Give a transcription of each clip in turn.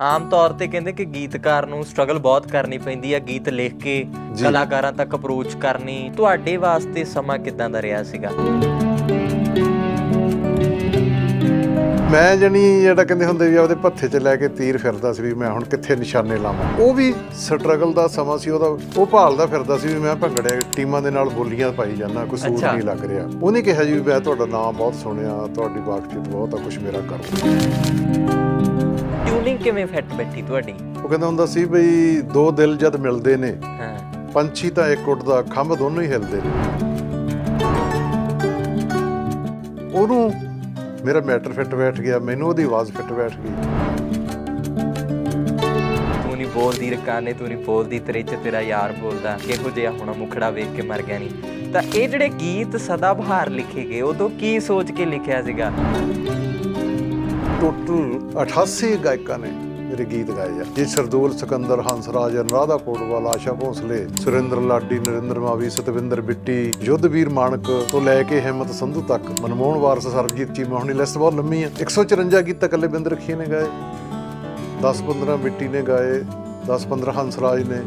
ਆਮ ਤੌਰ ਤੇ ਕਹਿੰਦੇ ਕਿ ਗੀਤਕਾਰ ਨੂੰ ਸਟਰਗਲ ਬਹੁਤ ਕਰਨੀ ਪੈਂਦੀ ਹੈ ਗੀਤ ਲਿਖ ਕੇ। ਕਲਾਕਾਰਾਂ ਤੱਕ ਅਪਰੋਚ ਕਰਨੀ ਤੁਹਾਡੇ ਵਾਸਤੇ ਸਮਾਂ ਕਿਦਾਂ ਦਾ ਰਿਹਾ ਸੀਗਾ ਮੈਂ ਜਣੀ ਜਿਹੜਾ ਕਹਿੰਦੇ ਹੁੰਦੇ ਵੀ ਆਪਦੇ ਪੱਥੇ 'ਚ ਲੈ ਕੇ ਤੀਰ ਫਿਰਦਾ ਸੀ ਵੀ ਮੈਂ ਹੁਣ ਕਿੱਥੇ ਨਿਸ਼ਾਨੇ ਲਾਵਾਂ। ਉਹ ਵੀ ਸਟਰਗਲ ਦਾ ਸਮਾਂ ਸੀ ਉਹਦਾ ਉਹ ਭਾਲਦਾ ਫਿਰਦਾ ਸੀ ਵੀ ਮੈਂ ਭੰਗੜੇ ਟੀਮਾਂ ਦੇ ਨਾਲ ਬੋਲੀਆਂ ਪਾਈ ਜਾਂਦਾ ਕੋਈ ਸੂਟ। ਨਹੀਂ ਲੱਗ ਰਿਹਾ। ਉਹਨੇ ਕਿਹਾ ਜੀ ਮੈਂ ਤੁਹਾਡਾ ਨਾਮ ਬਹੁਤ ਸੁਣਿਆ ਤੁਹਾਡੀ ਬਾਤਚੀਤ ਬਹੁਤ ਆ ਕੁਝ ਮੇਰਾ ਕਰ। ਟਿਊਨਿੰਗ ਕਿਵੇਂ ਫਿੱਟ ਬੈਠੀ ਤੁਹਾਡੀ? ਉਹ ਕਹਿੰਦਾ ਹੁੰਦਾ ਸੀ ਬਈ ਦੋ ਦਿਲ ਜਦ ਮਿਲਦੇ ਨੇ ਹਾਂ। ਪੰਛੀ ਤਾਂ ਇੱਕ ਉੱਡਦਾ ਖੰਭ ਦੋਨੋਂ ਹੀ ਹਿਲਦੇ ਨੇ। ਉਹਨੂੰ ਮੇਰਾ ਮੈਟਰ ਫਿੱਟ ਬੈਠ ਗਿਆ ਮੈਨੂੰ ਉਹਦੀ ਆਵਾਜ਼ ਫਿੱਟ ਬੈਠ ਗਈ। ਤੂੰ ਨਹੀਂ ਬੋਲਦੀ ਰਕਾਨੇ ਤੂੰ ਨਹੀਂ ਬੋਲਦੀ ਤੇਰੇ ਚ ਤੇਰਾ ਯਾਰ ਬੋਲਦਾ ਕਿਹੋ ਜਿਹਾ ਹੋਣਾ ਮੁਖੜਾ ਵੇਖ ਕੇ ਮਰ ਗਿਆ ਨਹੀਂ ਤਾਂ ਇਹ ਜਿਹੜੇ ਗੀਤ ਸਦਾ ਬਹਾਰ ਲਿਖੇ ਗਏ ਉਦੋਂ ਕੀ ਸੋਚ ਕੇ ਲਿਖਿਆ ਸੀਗਾ? ਟੋਟਲ 88 ਗਾਇਕਾਂ ਨੇ ਮੇਰੇ ਗੀਤ ਗਾਏ ਆ। ਜੀ ਸਰਦੂਲ, ਸਿਕੰਦਰ ਹੰਸਰਾਜ ਅਨਰਾਧਾ ਪੋਡਵਾਲ ਆਸ਼ਾ ਭੋਸਲੇ, ਸੁਰਿੰਦਰ ਲਾਡੀ, ਨਰਿੰਦਰ ਮਾਵੀ, ਸਤਵਿੰਦਰ ਬਿੱਟੀ ਯੁੱਧਵੀਰ ਮਾਨਕ ਤੋਂ ਲੈ ਕੇ ਹਿੰਮਤ ਸੰਧੂ ਤੱਕ, ਮਨਮੋਹਨ ਵਾਰਸ, ਸਰਬਜੀਤ ਚੀਮਾ ਹੁਣੀ ਲਿਸਟ ਬਹੁਤ ਲੰਮੀ ਆ। 154 ਗੀਤ ਤਾਂ ਇਕੱਲੇ ਬਿੰਦਰ ਰਖੀ ਨੇ ਗਾਏ। 10 15 ਬਿੱਟੀ ਨੇ ਗਾਏ 10 15 ਹੰਸਰਾਜ ਨੇ।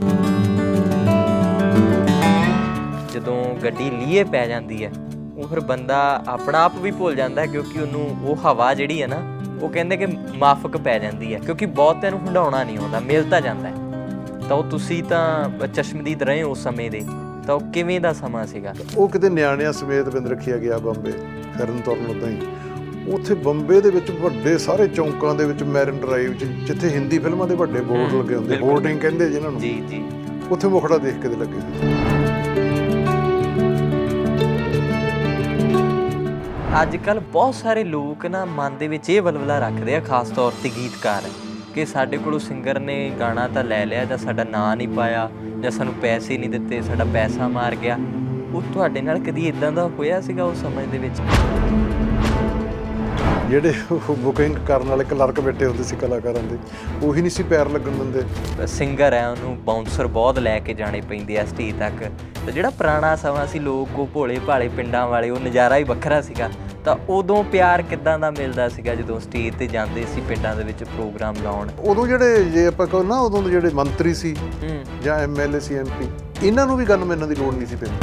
ਜਦੋਂ ਗੱਡੀ ਲੀਏ ਪੈ ਜਾਂਦੀ ਹੈ ਉਹ ਫਿਰ ਬੰਦਾ ਆਪਣਾ ਆਪ ਵੀ ਭੁੱਲ ਜਾਂਦਾ ਕਿਉਂਕਿ ਉਹਨੂੰ ਉਹ ਹਵਾ ਜਿਹੜੀ ਹੈ ਨਾ ਉਹ ਕਹਿੰਦੇ ਕਿ ਮਾਫਕ ਪੈ ਜਾਂਦੀ ਹੈ ਕਿਉਂਕਿ ਬਹੁਤਿਆਂ ਨੂੰ ਹੰਡਾਉਣਾ ਨਹੀਂ ਆਉਂਦਾ ਮਿਲ ਤਾਂ ਜਾਂਦਾ ਹੈ। ਤਾਂ ਉਹ ਤੁਸੀਂ ਤਾਂ ਚਸ਼ਮਦੀਦ ਰਹੇ ਉਸ ਸਮੇਂ ਦੇ ਤਾਂ ਉਹ ਕਿਵੇਂ ਦਾ ਸਮਾਂ ਸੀਗਾ? ਉਹ ਕਿਤੇ ਨਿਆਣਿਆਂ ਸਮੇਤ ਬਿੰਦ ਰੱਖਿਆ ਗਿਆ ਬੰਬੇ ਫਿਰਨ ਤੁਰਨ ਉਦਾਂ ਹੀ। ਉੱਥੇ ਬੰਬੇ ਦੇ ਵਿੱਚ ਵੱਡੇ ਸਾਰੇ ਚੌਂਕਾਂ ਦੇ ਵਿੱਚ ਮੈਰਨ ਡਰਾਈਵ 'ਚ ਜਿੱਥੇ ਹਿੰਦੀ ਫਿਲਮਾਂ ਦੇ ਵੱਡੇ ਬੋਰਡ ਲੱਗੇ ਹੁੰਦੇ ਬਿਲਕੁਲ। ਹੋਰਡਿੰਗ ਕਹਿੰਦੇ ਜਿਨ੍ਹਾਂ ਨੂੰ। ਜੀ ਜੀ। ਉੱਥੇ ਮੁਖੜਾ ਦੇਖ ਕੇ ਲੱਗੇ ਸੀ। ਅੱਜ ਕੱਲ ਬਹੁਤ ਸਾਰੇ ਲੋਕ ਨਾ ਮਨ ਦੇ ਵਿੱਚ ਇਹ ਬਲਬਲਾ ਰੱਖਦੇ ਆ ਖਾਸ ਤੌਰ ਤੇ ਗੀਤਕਾਰ ਕਿ ਸਾਡੇ ਕੋਲੋਂ ਸਿੰਗਰ ਨੇ ਗਾਣਾ ਤਾਂ ਲੈ ਲਿਆ ਜਾਂ ਸਾਡਾ ਨਾਂ ਨਹੀਂ ਪਾਇਆ ਜਾਂ ਸਾਨੂੰ ਪੈਸੇ ਨਹੀਂ ਦਿੱਤੇ ਸਾਡਾ ਪੈਸਾ ਮਾਰ ਗਿਆ। ਉਹ ਤੁਹਾਡੇ ਨਾਲ ਕਦੀ ਇਦਾਂ ਦਾ ਹੋਇਆ ਸੀਗਾ ਉਸ ਸਮੇਂ ਦੇ ਵਿੱਚ? ਜਿਹੜੇ ਬੁਕਿੰਗ ਕਰਨ ਵਾਲੇ ਕਲਰਕ ਬੈਠੇ ਹੁੰਦੇ ਸੀ ਕਲਾਕਾਰਾਂ ਦੇ ਉਹੀ ਨਹੀਂ ਸੀ ਪੈਰ ਲੱਗਣ ਦਿੰਦੇ। ਸਿੰਗਰ ਹੈ ਉਹਨੂੰ ਬਾਉਂਸਰ ਬਹੁਤ ਲੈ ਕੇ ਜਾਣੇ ਪੈਂਦੇ ਆ ਸਟੇਜ ਤੱਕ। ਤੇ ਜਿਹੜਾ ਪੁਰਾਣਾ ਸਮਾਂ ਸੀ ਲੋਕ ਉਹ ਭੋਲੇ ਭਾਲੇ ਪਿੰਡਾਂ ਵਾਲੇ ਉਹ ਨਜ਼ਾਰਾ ਹੀ ਵੱਖਰਾ ਸੀਗਾ। ਤਾਂ ਉਦੋਂ ਪਿਆਰ ਕਿੱਦਾਂ ਦਾ ਮਿਲਦਾ ਸੀਗਾ ਜਦੋਂ ਸਟੇਜ ਤੇ ਜਾਂਦੇ ਸੀ ਪਿੰਡਾਂ ਦੇ ਵਿੱਚ ਪ੍ਰੋਗਰਾਮ ਲਾਉਣ? ਉਦੋਂ ਜਿਹੜੇ ਜੇ ਆਪਾਂ ਕਹੋ ਨਾ ਉਦੋਂ ਦੇ ਜਿਹੜੇ ਮੰਤਰੀ ਸੀ ਜਾਂ ਐਮਐਲਏ ਸੀ ਐਮਪੀ ਇਹਨਾਂ ਨੂੰ ਵੀ ਗਨਮੈਨਾਂ ਦੀ ਲੋੜ ਨਹੀਂ ਸੀ ਪੈਂਦੀ।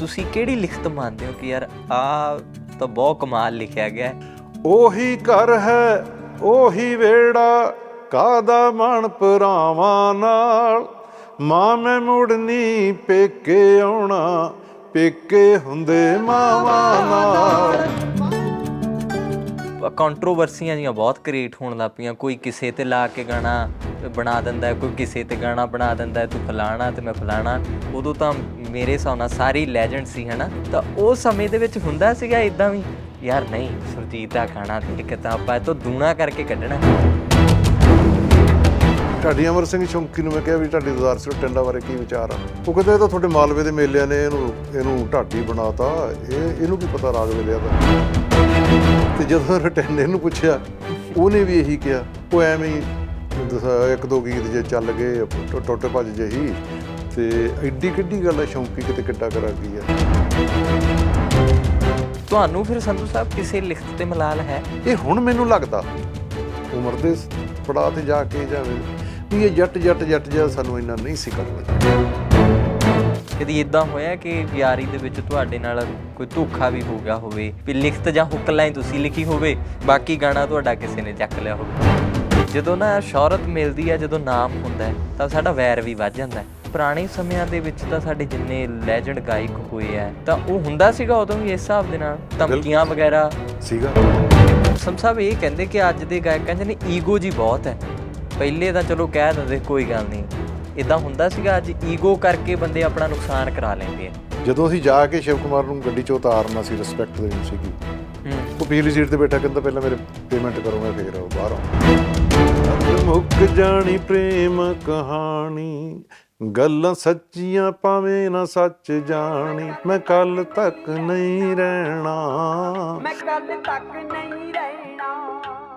ਤੁਸੀਂ ਕਿਹੜੀ ਲਿਖਤ ਮੰਨਦੇ ਹੋ ਕਿ ਯਾਰ ਆ ਤਾਂ ਬਹੁਤ ਕਮਾਲ ਲਿਖਿਆ ਗਿਆ ਉਹੀ ਘਰ ਹੈ ਉਹੀ ਵੇੜਾ ਕਾਦਾ ਮਨ ਭਰਾਵਾਂ ਨਾਲ? ਮਾਂ ਮੈਂ ਮੁੜਨੀ ਪੇਕੇ ਆਉਣਾ। ਪੇਕੇ ਹੁੰਦੇ ਮਾਵਾਂ ਨਾਲ। ਕੰਟਰੋਵਰਸੀਆਂ ਜੀਆਂ ਬਹੁਤ ਕ੍ਰੀਏਟ ਹੋਣ ਲੱਗ ਪਈਆਂ। ਕੋਈ ਕਿਸੇ ਤੇ ਲਾ ਕੇ ਗਾਣਾ ਬਣਾ ਦਿੰਦਾ ਹੈ ਕੋਈ ਕਿਸੇ ਤੇ ਗਾਣਾ ਬਣਾ ਦਿੰਦਾ ਹੈ, ਤੂੰ ਫਲਾਣਾ ਤੇ ਮੈਂ ਫਲਾਣਾ। ਉਦੋਂ ਤਾਂ ਮੇਰੇ ਹਿਸਾਬ ਨਾਲ ਸਾਰੀ ਲੈਜੈਂਡ ਸੀ ਹਨਾ? ਤਾਂ ਉਹ ਸਮੇਂ ਦੇ ਵਿੱਚ ਹੁੰਦਾ ਸੀਗਾ ਇਦਾਂ ਵੀ ਯਾਰ ਨਹੀਂ ਸੁਰਜੀਤ ਦਾ ਖਾਣਾ ਦੇਖ ਕੇ ਤਾਂ ਆਪਾਂ ਇਹ ਤੋਂ ਦੂਣਾ ਕਰਕੇ ਕੱਢਣਾ ਢਾਡੀ ਅਮਰ ਸਿੰਘ ਸ਼ੌਂਕੀ ਨੂੰ ਮੈਂ ਕਿਹਾ ਵੀ ਢਾਡੀ ਦਜ਼ਾਰ ਸਿੰਘ ਟੰਡਾ ਬਾਰੇ ਕੀ ਵਿਚਾਰ ਆ? ਉਹ ਕਹਿੰਦਾ ਇਹ ਤਾਂ ਤੁਹਾਡੇ ਮਾਲਵੇ ਦੇ ਮੇਲਿਆਂ ਨੇ ਇਹਨੂੰ ਇਹਨੂੰ ਢਾਡੀ ਬਣਾਤਾ। ਇਹ ਇਹਨੂੰ ਕੀ ਪਤਾ ਰਾਗ ਵੇਲਿਆ ਦਾ ਤੇ ਜਦੋਂ ਰਟੈਨੇ ਨੂੰ ਪੁੱਛਿਆ ਉਹਨੇ ਵੀ ਇਹੀ ਕਿਹਾ ਉਹ ਐਵੇਂ ਹੀ ਇੱਕ ਦੋ ਗੀਤ ਜੇ ਚੱਲ ਗਏ ਟੁੱਟ ਭੱਜ ਜਹੀ। ਤੇ ਐਡੀ ਕਿੱਡੀ ਗੱਲ ਹੈ ਸ਼ੌਂਕੀ ਕਿਤੇ ਕਿੱਡਾ ਕਰਾ ਗਈ ਆ। ਤੁਹਾਨੂੰ ਫਿਰ ਸੰਧੂ ਸਾਹਿਬ ਕਿਸੇ ਲਿਖਤ ਤੇ ਮਲਾਲ ਹੈ? ਇਹ ਹੁਣ ਮੈਨੂੰ ਲੱਗਦਾ ਉਮਰ ਦੇ ਪੜਾਅ ਤੇ ਜਾ ਕੇ ਜਾਵੇ ਵੀ ਇਹ ਜੱਟ ਜੱਟ ਜੱਟ ਜਿਹਾ ਸਾਨੂੰ ਇੰਨਾ ਨਹੀਂ ਸੀ ਕਰਨਾ ਕਦੀ ਇਦਾਂ ਹੋਇਆ ਕਿ ਯਾਰੀ ਦੇ ਵਿੱਚ ਤੁਹਾਡੇ ਨਾਲ ਕੋਈ ਧੋਖਾ ਵੀ ਹੋ ਗਿਆ ਹੋਵੇ ਵੀ ਲਿਖਤ ਜਾਂ ਹੁੱਕ ਲਾਈਨ ਤੁਸੀਂ ਲਿਖੀ ਹੋਵੇ ਬਾਕੀ ਗਾਣਾ ਤੁਹਾਡਾ ਕਿਸੇ ਨੇ ਚੱਕ ਲਿਆ ਹੋਵੇ? ਜਦੋਂ ਨਾ ਸ਼ੌਹਰਤ ਮਿਲਦੀ ਹੈ ਜਦੋਂ ਨਾਮ ਹੁੰਦਾ ਹੈ ਤਾਂ ਸਾਡਾ ਵੈਰ ਵੀ ਵੱਧ ਜਾਂਦਾ ਹੈ। ਪੁਰਾਣੇ ਸਮਿਆਂ ਦੇ ਵਿੱਚ ਤਾਂ ਸਾਡੇ ਜਿੰਨੇ ਲੈਜੈਂਡ ਗਾਇਕ ਹੋਏ ਆ ਤਾਂ ਉਹ ਹੁੰਦਾ ਸੀਗਾ ਉਦੋਂ ਵੀ ਇਸ ਹਿਸਾਬ ਦੇ ਨਾਲ ਧਮਕੀਆਂ ਵਗੈਰਾ? ਸੀਗਾ। ਸਮ ਸਾਹਿਬ ਇਹ ਕਹਿੰਦੇ ਕਿ ਅੱਜ ਦੇ ਗਾਇਕਾਂ 'ਚ ਨੇ ਈਗੋ ਜੀ ਬਹੁਤ ਹੈ। ਪਹਿਲੇ ਤਾਂ ਚਲੋ ਕਹਿ ਦਿੰਦੇ ਕੋਈ ਗੱਲ ਨਹੀਂ। ਇਦਾਂ ਹੁੰਦਾ ਸੀਗਾ ਅੱਜ ਈਗੋ ਕਰਕੇ ਬੰਦੇ ਆਪਣਾ ਨੁਕਸਾਨ ਕਰਾ ਲੈਂਦੇ ਆ। ਜਦੋਂ ਅਸੀਂ ਜਾ ਕੇ ਸ਼ਿਵ ਕੁਮਾਰ ਨੂੰ ਗੱਡੀ ਚੋਂ ਉਤਾਰਨਾ ਸੀ ਰਿਸਪੈਕਟ ਦੇਣੀ ਸੀਗੀ ਹੂੰ। ਉਹ ਪਿਛਲੀ ਸੀਟ ਤੇ ਬੈਠਾ ਕਹਿੰਦਾ ਪਹਿਲਾਂ ਮੇਰੇ ਪੇਮੈਂਟ ਕਰੋ ਮੈਂ ਫੇਰ ਆਓ ਬਾਹਰ ਮੁੱਕ ਜਾਣੀ ਪ੍ਰੇਮ ਕਹਾਣੀ ਗੱਲਾਂ ਸੱਚੀਆਂ ਭਾਵੇਂ ਨਾ ਸੱਚ ਜਾਣੀ ਮੈਂ ਕੱਲ ਤੱਕ ਨਹੀਂ ਰਹਿਣਾ। ਮੈਂ ਕੱਲ ਤੱਕ ਨਹੀਂ ਰਹਿਣਾ।